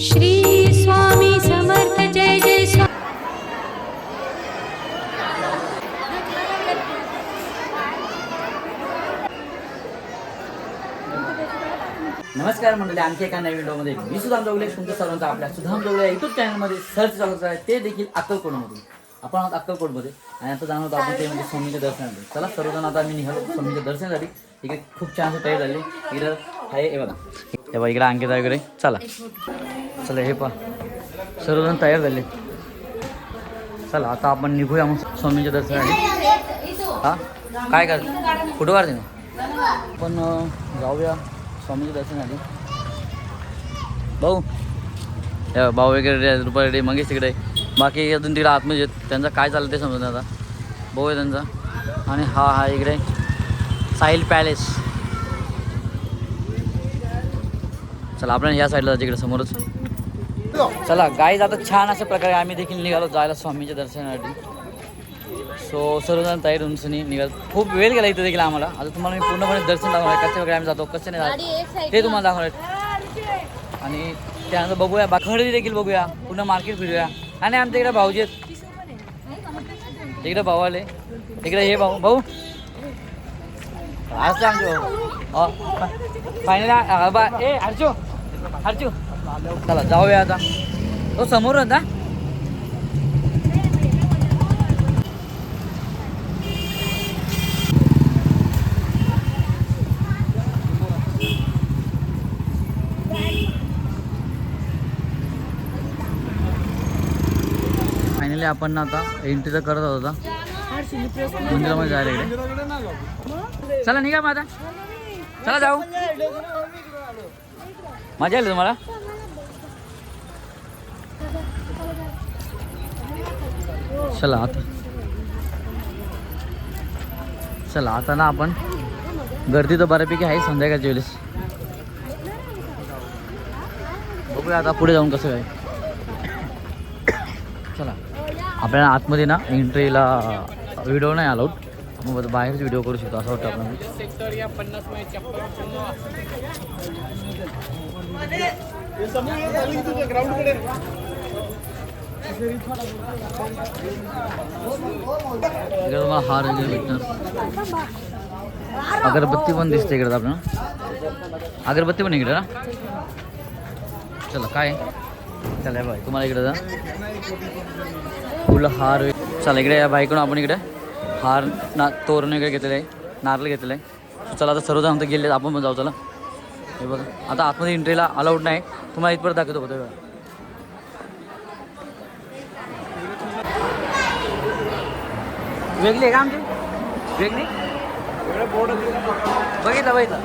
श्री स्वामी समर्थ जय जय स्वामी नमस्कार मंडळी आणखी एका नवीन व्हिडिओमध्ये मी सुधाम जोगले तुमचं सर्वांचा आपल्या सुधाम जोगले युट्यूब चॅनलमध्ये सर्च चालू आहे. ते देखील अक्कलकोटमधून आपण आहोत अक्कलकोटमध्ये आणि आता जाणार आपण ते म्हणजे स्वामीच्या दर्शनासाठी. चला सर्वजण आता मी निघालो स्वामीच्या दर्शनासाठी. इकडे खूप छान तयार झाली. इकडं आहे हे बघा. हे बघा इकडे अंकिता वगैरे चला. चला हे पहा. सर्वजण तयार झाले. चला आता आपण निघूया मग स्वामीच्या दर्शनासाठी. हां? काय कर? कुठं काढते ना आपण जाऊया स्वामीच्या दर्शनासाठी. भाऊ भाऊ वगैरे रुपये मंगेश तिकडे. बाकी अजून तिकडे आतमध्ये त्यांचा काय चाललं ते समजून आता. भाऊ आहे त्यांचा. आणि हा हा इकडे. साहिल पॅलेस. चला आपण या साईडला जायचं इकडे समोरच. चला गाईज आता छान अशा प्रकारे आम्ही देखील निघालो जायला स्वामीच्या दर्शनासाठी. सो सर्वजण तयार उंचनी निघाल. खूप वेळ गेला इथे देखील आम्हाला. आता तुम्हाला मी पूर्णपणे दर्शन दाखवणार कसे वगैरे आम्ही जातो कसे नाही जातो ते तुम्हाला दाखवणार आणि त्यानंतर बघूया बाखडी देखील बघूया. पुन्हा मार्केट फिरूया. आणि आमच्या इकडे भाऊजी आहेत. इकडे भाऊ आले. इकडे हे भाऊ भाऊ. आज आमचे भाऊ फायनल बा ए हरचू हरचू चला जाऊया आता तो समोर होता फायनली आपण ना आता एंट्री तर करत होता. मंदिरामध्ये जायला इकडे. चला निघा माझा चला जाऊ. मजा आली तुम्हाला? चला आता. चला आता ना आपण. गर्दी तर बऱ्यापैकी आहे संध्याकाळच्या वेळेस. बघूया आता पुढे जाऊन कसं काय. चला. आपल्याला आतमध्ये ना एंट्रीला व्हिडिओ नाही अलाउड मग बाहेरच व्हिडिओ करू शकतो असं वाटतं आपण इकडे तुम्हाला हार वगैरे भेटणार अगरबत्ती पण दिसते इकडे आपल्याला. अगरबत्ती पण इकडे चला काय? चला बाय. तुम्हाला इकडे जा. फुल हार चला इकडे या बाईकडून आपण इकडे. हार ना तोरण वगैरे घेतलेलं आहे नारळ घेतलेलं आहे. चला आता सर्वजण तर गेले आपण पण जाऊ चला. हे बघा आता आतमध्ये एंट्रीला अलाउड नाही. तुम्हाला इथपर्यंत दाखवतो बघा. वेगळी आहे का आमची? वेगळी? बघितलं बघितलं.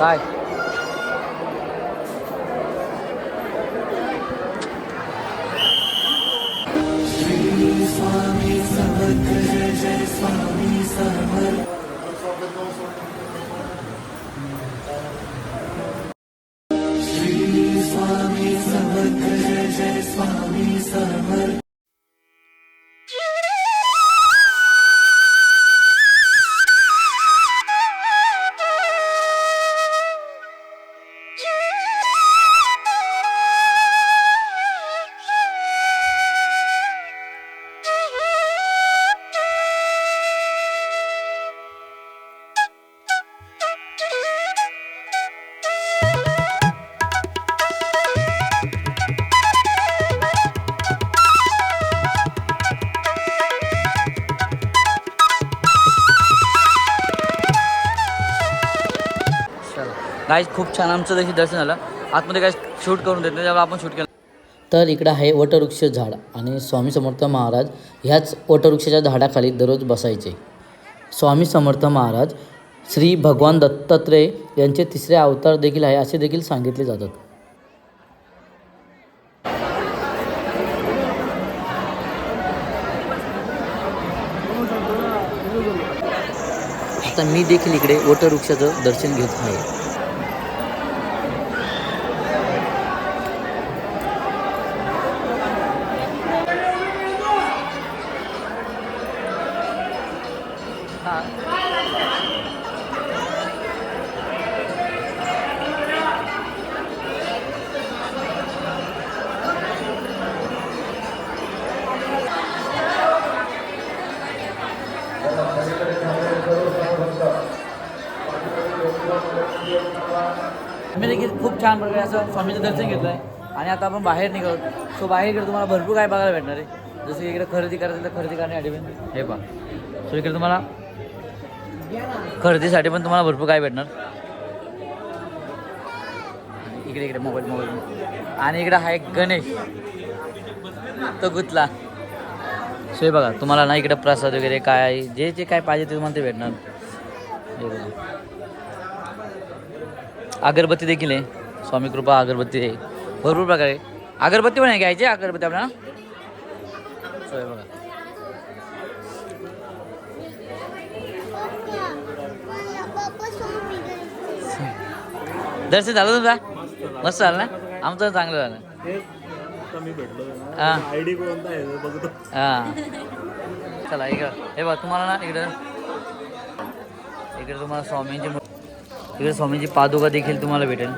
Đây. काय खूप छान आमचं देखील दर्शन झालं. आतमध्ये काय शूट करून देत नाही त्यामुळे आपण शूट केलं. तर इकडं आहे वटवृक्ष झाड आणि स्वामी समर्थ महाराज ह्याच वटवृक्षाच्या झाडाखाली दररोज बसायचे. स्वामी समर्थ महाराज श्री भगवान दत्तात्रय यांचे तिसरे अवतार देखील आहे असे देखील सांगितले जातात. आता मी देखील इकडे वटवृक्षाचं दर्शन घेत आहे. आम्ही देखील खूप छान प्रकारे असं स्वामीचं दर्शन घेतलं आहे आणि आता आपण बाहेर निघालो. सो बाहेर इकडे तुम्हाला भरपूर काय बघायला भेटणार आहे. जसं की इकडे खरेदी करायचं तर खरेदी करण्यासाठी पण. हे पहा. सो इकडे तुम्हाला खरेदीसाठी पण तुम्हाला भरपूर काय भेटणार. इकडे इकडे मोबाईल मोबाईल. आणि इकडे हा एक गणेश. तो गुतला. सो हे बघा. तुम्हाला ना इकडे प्रसाद वगैरे काय जे जे काय पाहिजे ते तुम्हाला ते भेटणार. हे बघा. अगरबत्ती देखील आहे. स्वामी कृपा अगरबत्ती आहे. भरपूर प्रकारे. अगरबत्ती पण आहे घ्यायची अगरबत्ती आपल्याला? सोय बघा. दर्शन झालं तुमचा? मस्त झालं ना? आमचं चांगलं झालं. हां. चला इकडं. हे बघ तुम्हाला ना इकडं इकडे तुम्हाला स्वामींची इकडे स्वामींची पादुका देखील तुम्हाला भेटेल.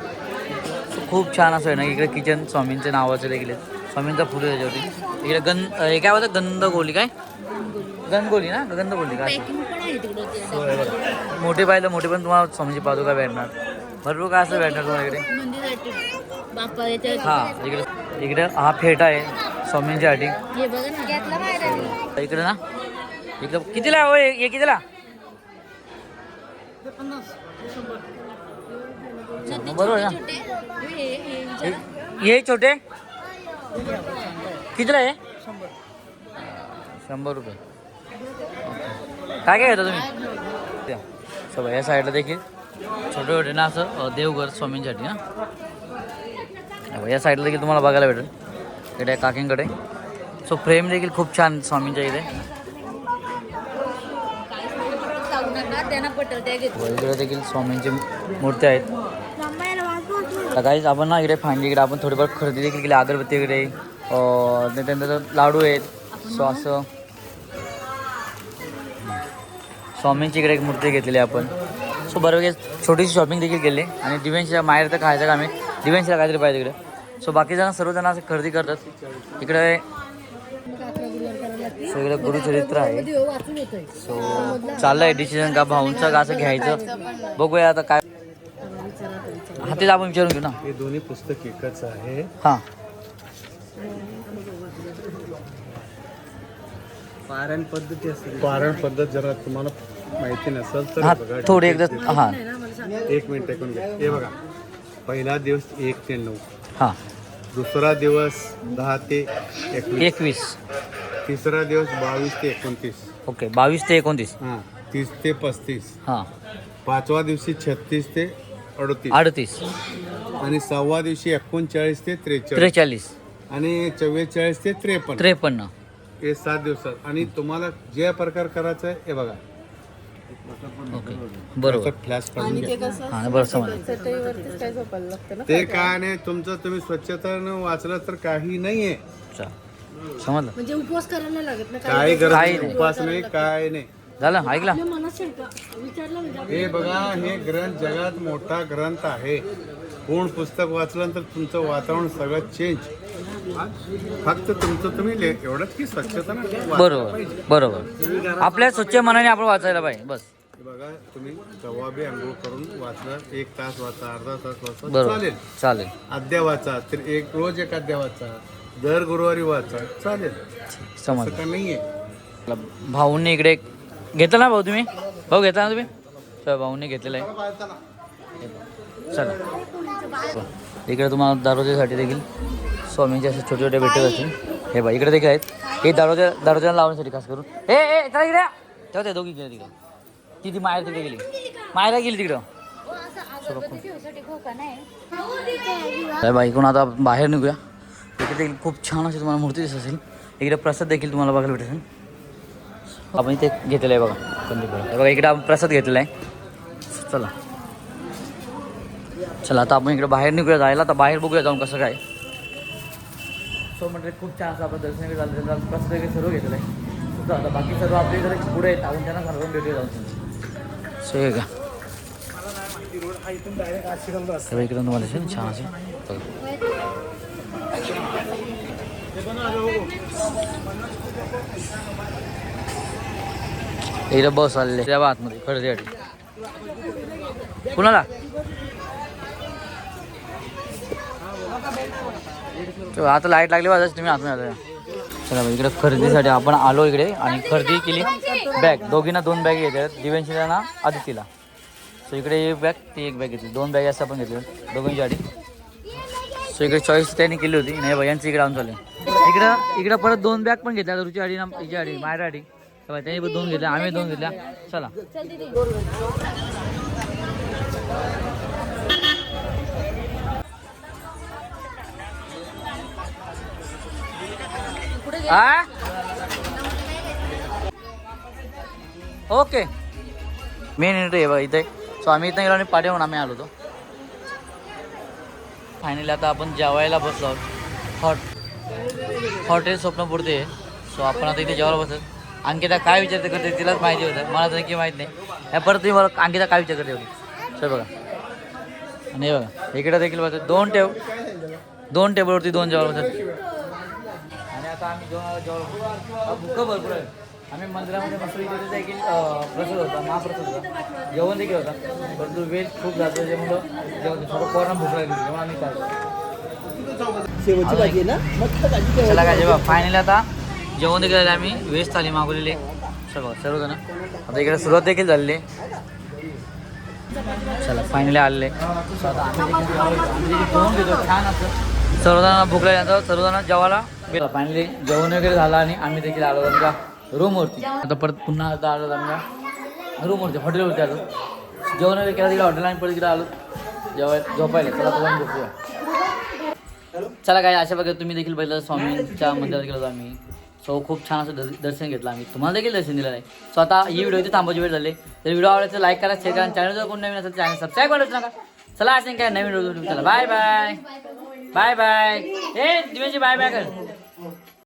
खूप छान असं आहे ना इकडे किचन स्वामींच्या नावाचं देखील स्वामींचा फुलं त्याच्यावरती. इकडे गन हे काय होतं गंधगोली काय? गंधगोली ना? गंधगोली काय हे. मोठे पाहिलं मोठे पण तुम्हाला स्वामींची पादुका भेटणार. भरपूर काय असं भेटणार तुम्हाला इकडे? हा इकडे इकडे हा फेटा आहे हे घेतला बाहेर इकडे ना. इकडे कितीला हो? हे हे कितीला बरोबर हे- हे छोटे? कितीला आहे? शंभर रुपये. काय काय घेता तुम्ही. सगळं या साईडला देखील. छोटे छोटे ना असं देवघर स्वामींसाठी अहो, या साईडला देखील तुम्हाला बघायला भेटेल. इकडे काकींकडे. सो फ्रेम देखील खूप छान स्वामींच्या इथे. त्यांना पटेल त्या घेत व इकडे देखील स्वामींची मूर्ती आहेत. काहीच आपण ना इकडे फांदी इकडे आपण थोडीफार खरेदी देखील केली अगरबत्ती वगैरे त्यानंतर लाडू आहेत. सो असं स्वामींची इकडे एक मूर्ती घेतलेली आहे आपण. सो बरोबर छोटीशी शॉपिंग देखील केली. आणि दिव्यांशीला माहेर तर खायचं का आम्ही? दिव्यांशीला काहीतरी पाहिजे इकडे. सो बाकी जण सर्वजण असं खरेदी करतात. इकडे सो इकडे गुरुचरित्र आहे. सो चाललंय डिसिजन का भाऊंचं का असं घ्यायचं? बघूया आता काय हा तेच आपण विचारून घेऊ ना. हे दोन्ही पुस्तक एकच आहे. हां. पारायण पद्धती असते. पारायण पद्धत जरा तुम्हाला माहिती नसेल तर हा बघा. थोडी एकदा हां. एक मिनिट ऐकून घ्या हे बघा. पहिला दिवस एक ते नऊ. हां. दुसरा दिवस दहा ते एकवीस. तिसरा दिवस बावीस ते एकोणतीस. ओके बावीस ते एकोणतीस. हां तीस ते पस्तीस. हां. पाचवा दिवशी छत्तीस ते अडतीस. अडतीस. आणि सहावा दिवशी एकोणचाळीस ते त्रेचाळीस. त्रेचाळीस. आणि चव्वेचाळीस ते त्रेपन्न. त्रेपन्न. हे सात दिवसात. आणि तुम्हाला जे प्रकार करायचा आहे हे बघा. ओके बरोबर. फ्लॅश काढून घ्या. हां बरं समजलं. ते काय नाही तुमचं तुम्ही स्वच्छता वाचलं तर काही नाहीये. चल समजलं? म्हणजे उपवास करायला लागत ना काही गरज काही नाही नाही. उपास नाही काय नाही. झालं? ऐकला मनात शंका. विचारलं म्हणजे हे बघा हे ग्रंथ जगात मोठा ग्रंथ आहे. पूर्ण पुस्तक वाचल्यानंतर तुमचं वातावरण सगळं चेंज फक्त तुमचं तुम्ही ले- एवढंच की स्वच्छता ना वाचलं बरोबर पाहिजे. बरोबर. आपल्या स्वच्छ मनाने आपण वाचायला पाहिजे बस. हे बघा तुम्ही केव्हा बी आंघोळ करून वाचलं एक तास वाचा अर्धा तास वाचा बरोबर. चालेल. चालेल. अध्याय वाचा तर एक रोज एक अध्याय वाचा. दर गुरुवारी वाचा. चालेल. असं समजलं का नाहीये भाऊंनी इकडे घेतलं ना भाऊ तुम्ही? भाऊ घेतला ना तुम्ही? चला, भाऊंनी घेतलेलं आहे. चला. इकडे तुम्हाला दरवाजासाठी देखील स्वामींचे असे छोटे छोटे भेटत असतील. हे बघा इकडे देखील आहेत. हे दरवाजा दरवाजाला लावण्यासाठी खास करून. ए ए चला इकडे ते दोघी गेले तिकडे ती ती माहेर तिकडे गेली. मायला गेली तिकडं. बाई इकडून आता बाहेर निघूया. इकडे देखील खूप छान अशी तुम्हाला मूर्ती दिसत असेल. इकडे प्रसाद देखील तुम्हाला बघायला भेटेल. आपण इथे घेतलेलं आहे बघा कंदीपूर हे बघा इकडे आपण प्रसाद घेतलेला आहे. चला. चला आता आपण इकडे बाहेर निघूया जायला. आता बाहेर बघूया जाऊन कसं काय. सो म्हणजे खूप छान असं आपण दर्शन झालं त्याचा प्रसाद वगैरे सर्व घेतलेलं आहे. आता बाकी सर्व आपले इकडे पुढे आहेत. आपण त्यांना सर्व भेटूया जाऊन. सो हे का सर्व इकडे तुम्हाला छान असे. बघा. इकडे बस आलेले त्या आतमध्ये खरेदीसाठी कुणाला? आता लाइट लागली वाजायची तुम्ही आतमध्ये आलो चला इकडे खरेदीसाठी आपण आलो इकडे आणि खरेदी केली. बॅग दोघींना दोन बॅग येतात दिव्यांशीला ना आदितीला. सो इकडे एक बॅग ती एक बॅग घेतली. दोन बॅग असं आपण घेतले. आधी. सो इकडे चॉईस त्यांनी केली होती. नाही बाई यांची इकडे आणून चालेल. इकडं इकडं परत दोन बॅग पण घेतल्या रुची आडी ना हिची आडी मायरा आडी. त्यांनी पण दोन घेतल्या आम्ही दोन घेतल्या. चला. ओके. मेन इंटर आहे बघा इथे. सो आम्ही इथं गेलो आणि पाठवून आम्ही आलो होतो. फायनली आता आपण जेवायला बसलो आहोत. हॉट हॉटेल स्वप्न आहे सो आपण आता इथे जेवायला बसत अंकिता काय विचारते करते तिलाच माहिती होतं. मला तर नक्की माहीत नाही. परत तुम्ही मला अंकिता काय विचार करते. सर बघा. आणि हे बघा इकडे देखील बसत दोन टेब दोन टेबलवरती दोन जेवायला बसत आणि आता आम्ही भुकं भरपूर आहे. आम्ही मंदिरामध्ये मस्त इथे देखील प्रसाद होता महाप्रसाद होता. जेवण देखील होता. परंतु वेज खूप जातो त्याच्यामुळं जेवण थोडं कोरोना भूक लागली जेव्हा आम्ही काय शेवटची भाजी आहे ना? मस्त भाजी चला काय जेव्हा फायनली आता जेवण देखील झाले आम्ही. वेज थाली मागवलेली. सगळं सर्व सर्वजण. आता इकडे सुरुवात देखील झालेली चला फायनली आलेले. आम्ही छान सर्वजण भूक लागल्यानंतर सर्वजण जेवायला. फायनली जेवण वगैरे झालं आणि आम्ही देखील आलो आमच्या रूमवरती आता परत पुन्हा आता आलो आमच्या रूमवरती हॉटेलवरती आलो. जेवण वगैरे केलं तिकडे हॉटेल आणि परत तिकडे आलो. जेवायला झोपायला. चला तुम्हाला झोपूया चला काय अशा प्रकारे तुम्ही देखील पहिलं स्वामींच्या मंदिरात गेलो आम्ही. सो खूप छान असं दर्- दर्शन घेतलं आम्ही. तुम्हाला देखील दर्शन दिलं आहे. सो आता ही व्हिडिओ इथे थांबायची वेळ झाली. तर व्हिडिओ आवडला तर लाईक करा शेअर करा चॅनल जर कोण नवीन असेल चॅनल सबस्क्राईब करायचं नका. चला असं काय नवीन व्हिडिओ चला. बाय बाय बाय बाय ए दिवशी बाय बाय कर.